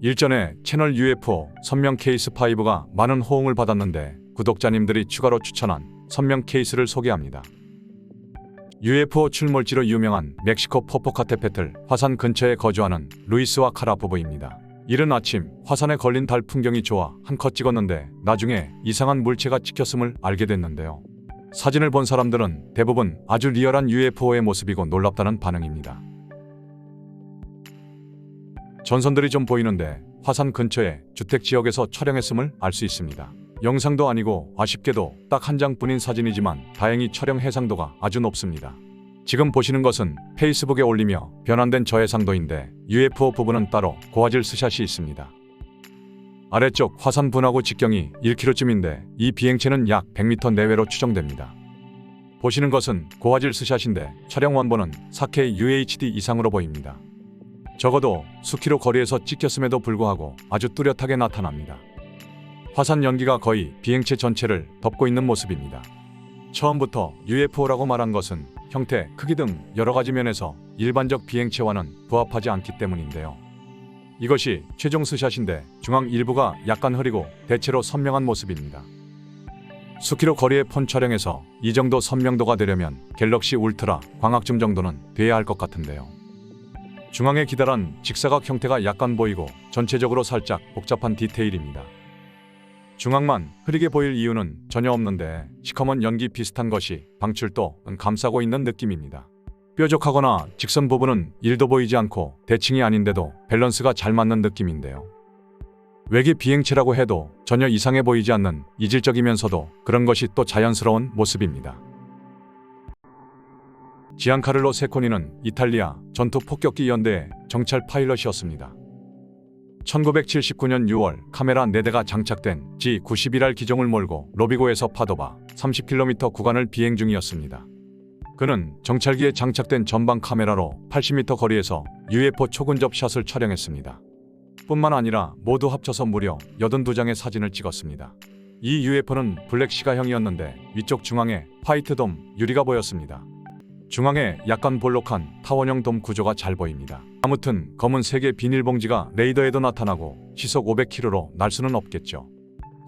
일전에 채널 UFO 선명 케이스 5가 많은 호응을 받았는데 구독자님들이 추가로 추천한 선명 케이스를 소개합니다. UFO 출몰지로 유명한 멕시코 포포카테페틀 화산 근처에 거주하는 루이스와 카라 부부입니다. 이른 아침 화산에 걸린 달 풍경이 좋아 한컷 찍었는데 나중에 이상한 물체가 찍혔음을 알게 됐는데요. 사진을 본 사람들은 대부분 아주 리얼한 UFO의 모습이고 놀랍다는 반응입니다. 전선들이 좀 보이는데 화산 근처에 주택 지역에서 촬영했음을 알 수 있습니다. 영상도 아니고 아쉽게도 딱 한 장뿐인 사진이지만 다행히 촬영 해상도가 아주 높습니다. 지금 보시는 것은 페이스북에 올리며 변환된 저해상도인데 UFO 부분은 따로 고화질 스샷이 있습니다. 아래쪽 화산 분하고 직경이 1km쯤인데 이 비행체는 약 100m 내외로 추정됩니다. 보시는 것은 고화질 스샷인데 촬영 원본은 4K UHD 이상으로 보입니다. 적어도 수키로 거리에서 찍혔음에도 불구하고 아주 뚜렷하게 나타납니다. 화산 연기가 거의 비행체 전체를 덮고 있는 모습입니다. 처음부터 UFO라고 말한 것은 형태, 크기 등 여러 가지 면에서 일반적 비행체와는 부합하지 않기 때문인데요. 이것이 최종 스샷인데 중앙 일부가 약간 흐리고 대체로 선명한 모습입니다. 수키로 거리의 폰 촬영에서 이 정도 선명도가 되려면 갤럭시 울트라 광학줌 정도는 돼야 할 것 같은데요. 중앙에 기다란 직사각 형태가 약간 보이고 전체적으로 살짝 복잡한 디테일입니다. 중앙만 흐리게 보일 이유는 전혀 없는데 시커먼 연기 비슷한 것이 방출도는 감싸고 있는 느낌입니다. 뾰족하거나 직선 부분은 1도 보이지 않고 대칭이 아닌데도 밸런스가 잘 맞는 느낌인데요. 외계 비행체라고 해도 전혀 이상해 보이지 않는 이질적이면서도 그런 것이 또 자연스러운 모습입니다. 지안카를로 세코니는 이탈리아 전투 폭격기 연대의 정찰 파일럿이었습니다. 1979년 6월 카메라 4대가 장착된 G91R 기종을 몰고 로비고에서 파도바 30km 구간을 비행 중이었습니다. 그는 정찰기에 장착된 전방 카메라로 80m 거리에서 UFO 초근접 샷을 촬영했습니다. 뿐만 아니라 모두 합쳐서 무려 82장의 사진을 찍었습니다. 이 UFO는 블랙 시가형이었는데 위쪽 중앙에 화이트 돔 유리가 보였습니다. 중앙에 약간 볼록한 타원형 돔 구조가 잘 보입니다. 아무튼 검은 색의 비닐봉지가 레이더에도 나타나고 시속 500km로 날 수는 없겠죠.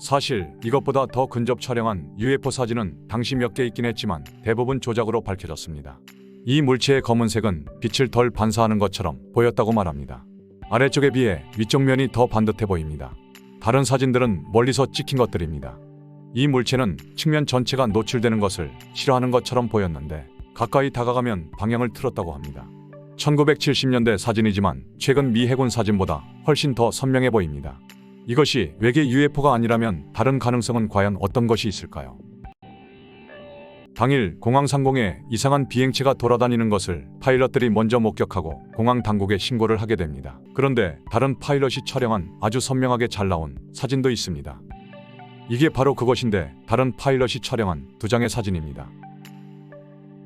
사실 이것보다 더 근접 촬영한 UFO 사진은 당시 몇 개 있긴 했지만 대부분 조작으로 밝혀졌습니다. 이 물체의 검은색은 빛을 덜 반사하는 것처럼 보였다고 말합니다. 아래쪽에 비해 위쪽 면이 더 반듯해 보입니다. 다른 사진들은 멀리서 찍힌 것들입니다. 이 물체는 측면 전체가 노출되는 것을 싫어하는 것처럼 보였는데 가까이 다가가면 방향을 틀었다고 합니다. 1970년대 사진이지만 최근 미 해군 사진보다 훨씬 더 선명해 보입니다. 이것이 외계 UFO가 아니라면 다른 가능성은 과연 어떤 것이 있을까요? 당일 공항 상공에 이상한 비행체가 돌아다니는 것을 파일럿들이 먼저 목격하고 공항 당국에 신고를 하게 됩니다. 그런데 다른 파일럿이 촬영한 아주 선명하게 잘 나온 사진도 있습니다. 이게 바로 그것인데 다른 파일럿이 촬영한 두 장의 사진입니다.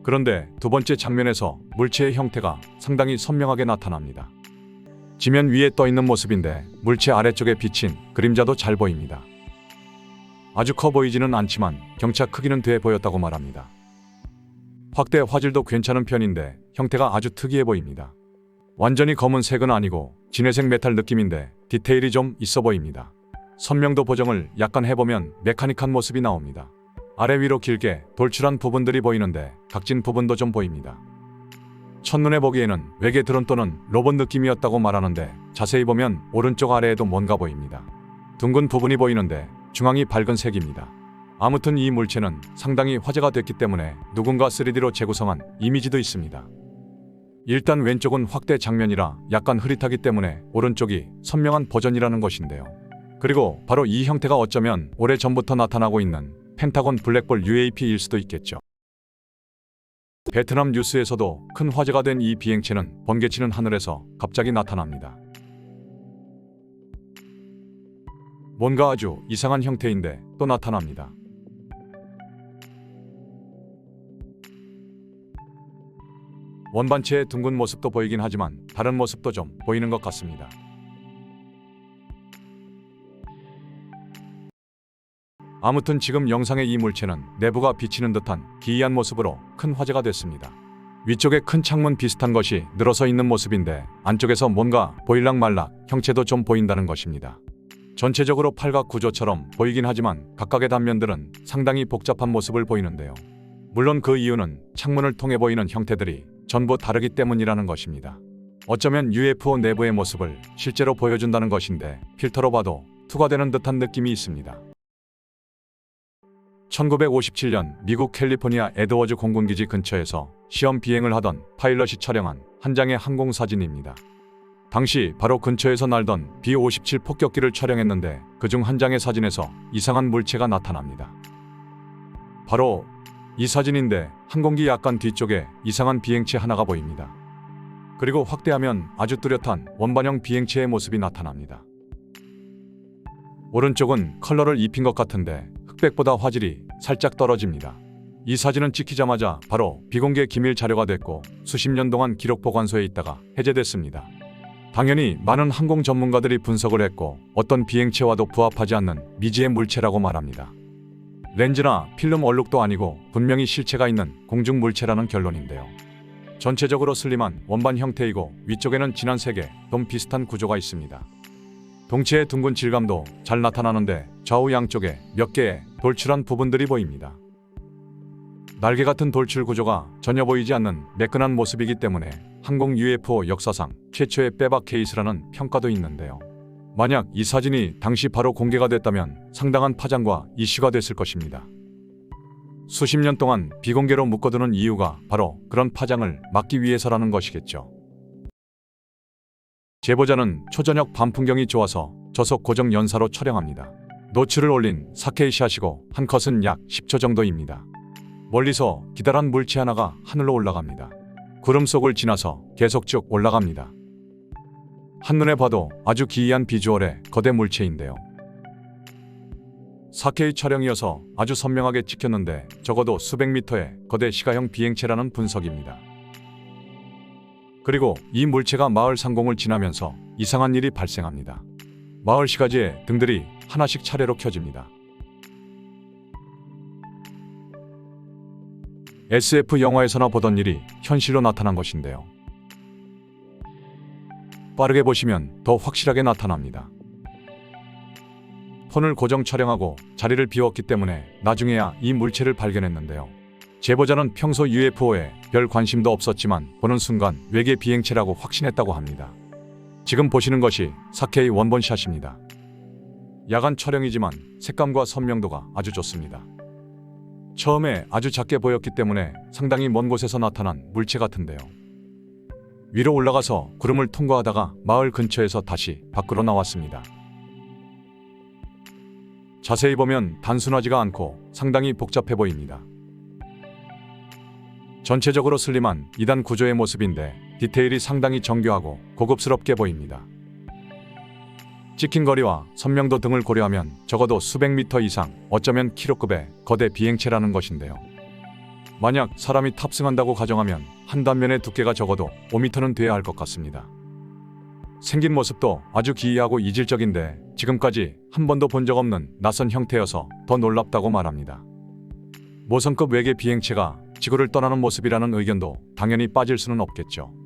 그런데 두 번째 장면에서 물체의 형태가 상당히 선명하게 나타납니다. 지면 위에 떠 있는 모습인데 물체 아래쪽에 비친 그림자도 잘 보입니다. 아주 커 보이지는 않지만 경차 크기는 돼 보였다고 말합니다. 확대 화질도 괜찮은 편인데 형태가 아주 특이해 보입니다. 완전히 검은 색은 아니고 진회색 메탈 느낌인데 디테일이 좀 있어 보입니다. 선명도 보정을 약간 해보면 메카닉한 모습이 나옵니다. 아래 위로 길게 돌출한 부분들이 보이는데 각진 부분도 좀 보입니다. 첫눈에 보기에는 외계 드론 또는 로봇 느낌이었다고 말하는데 자세히 보면 오른쪽 아래에도 뭔가 보입니다. 둥근 부분이 보이는데 중앙이 밝은 색입니다. 아무튼 이 물체는 상당히 화제가 됐기 때문에 누군가 3D로 재구성한 이미지도 있습니다. 일단 왼쪽은 확대 장면이라 약간 흐릿하기 때문에 오른쪽이 선명한 버전이라는 것인데요. 그리고 바로 이 형태가 어쩌면 오래 전부터 나타나고 있는 펜타곤 블랙볼 UAP일 수도 있겠죠. 베트남 뉴스에서도 큰 화제가 된 이 비행체는 번개치는 하늘에서 갑자기 나타납니다. 뭔가 아주 이상한 형태인데 또 나타납니다. 원반체의 둥근 모습도 보이긴 하지만 다른 모습도 좀 보이는 것 같습니다. 아무튼 지금 영상의 이 물체는 내부가 비치는 듯한 기이한 모습으로 큰 화제가 됐습니다. 위쪽에 큰 창문 비슷한 것이 늘어서 있는 모습인데 안쪽에서 뭔가 보일락말락 형체도 좀 보인다는 것입니다. 전체적으로 팔각 구조처럼 보이긴 하지만 각각의 단면들은 상당히 복잡한 모습을 보이는데요. 물론 그 이유는 창문을 통해 보이는 형태들이 전부 다르기 때문이라는 것입니다. 어쩌면 UFO 내부의 모습을 실제로 보여준다는 것인데 필터로 봐도 투과되는 듯한 느낌이 있습니다. 1957년 미국 캘리포니아 에드워즈 공군기지 근처에서 시험 비행을 하던 파일럿이 촬영한 한 장의 항공 사진입니다. 당시 바로 근처에서 날던 B-57 폭격기를 촬영했는데 그중 한 장의 사진에서 이상한 물체가 나타납니다. 바로 이 사진인데 항공기 약간 뒤쪽에 이상한 비행체 하나가 보입니다. 그리고 확대하면 아주 뚜렷한 원반형 비행체의 모습이 나타납니다. 오른쪽은 컬러를 입힌 것 같은데 흑백보다 화질이 살짝 떨어집니다. 이 사진은 찍히자마자 바로 비공개 기밀 자료가 됐고 수십 년 동안 기록 보관소에 있다가 해제됐습니다. 당연히 많은 항공 전문가들이 분석을 했고 어떤 비행체와도 부합하지 않는 미지의 물체라고 말합니다. 렌즈나 필름 얼룩도 아니고 분명히 실체가 있는 공중 물체라는 결론인데요. 전체적으로 슬림한 원반 형태이고 위쪽에는 진한 색의 돔 비슷한 구조가 있습니다. 동체의 둥근 질감도 잘 나타나는데 좌우 양쪽에 몇 개의 돌출한 부분들이 보입니다. 날개 같은 돌출 구조가 전혀 보이지 않는 매끈한 모습이기 때문에 항공 UFO 역사상 최초의 빼박 케이스라는 평가도 있는데요. 만약 이 사진이 당시 바로 공개가 됐다면 상당한 파장과 이슈가 됐을 것입니다. 수십 년 동안 비공개로 묶어두는 이유가 바로 그런 파장을 막기 위해서라는 것이겠죠. 제보자는 초저녁 밤 풍경이 좋아서 저속 고정 연사로 촬영합니다. 노출을 올린 4K 샷이고 한 컷은 약 10초 정도입니다. 멀리서 기다란 물체 하나가 하늘로 올라갑니다. 구름 속을 지나서 계속 쭉 올라갑니다. 한눈에 봐도 아주 기이한 비주얼의 거대 물체인데요. 4K 촬영이어서 아주 선명하게 찍혔는데 적어도 수백 미터의 거대 시가형 비행체라는 분석입니다. 그리고 이 물체가 마을 상공을 지나면서 이상한 일이 발생합니다. 마을 시가지에 등들이 하나씩 차례로 켜집니다. SF 영화에서나 보던 일이 현실로 나타난 것인데요. 빠르게 보시면 더 확실하게 나타납니다. 폰을 고정 촬영하고 자리를 비웠기 때문에 나중에야 이 물체를 발견했는데요. 제보자는 평소 UFO에 별 관심도 없었지만 보는 순간 외계 비행체라고 확신했다고 합니다. 지금 보시는 것이 4K 원본샷입니다. 야간 촬영이지만 색감과 선명도가 아주 좋습니다. 처음에 아주 작게 보였기 때문에 상당히 먼 곳에서 나타난 물체 같은데요. 위로 올라가서 구름을 통과하다가 마을 근처에서 다시 밖으로 나왔습니다. 자세히 보면 단순하지가 않고 상당히 복잡해 보입니다. 전체적으로 슬림한 2단 구조의 모습인데 디테일이 상당히 정교하고 고급스럽게 보입니다. 찍힌 거리와 선명도 등을 고려하면 적어도 수백 미터 이상, 어쩌면 키로급의 거대 비행체라는 것인데요. 만약 사람이 탑승한다고 가정하면 한 단면의 두께가 적어도 5미터는 돼야 할 것 같습니다. 생긴 모습도 아주 기이하고 이질적인데 지금까지 한 번도 본 적 없는 낯선 형태여서 더 놀랍다고 말합니다. 모성급 외계 비행체가 지구를 떠나는 모습이라는 의견도 당연히 빠질 수는 없겠죠.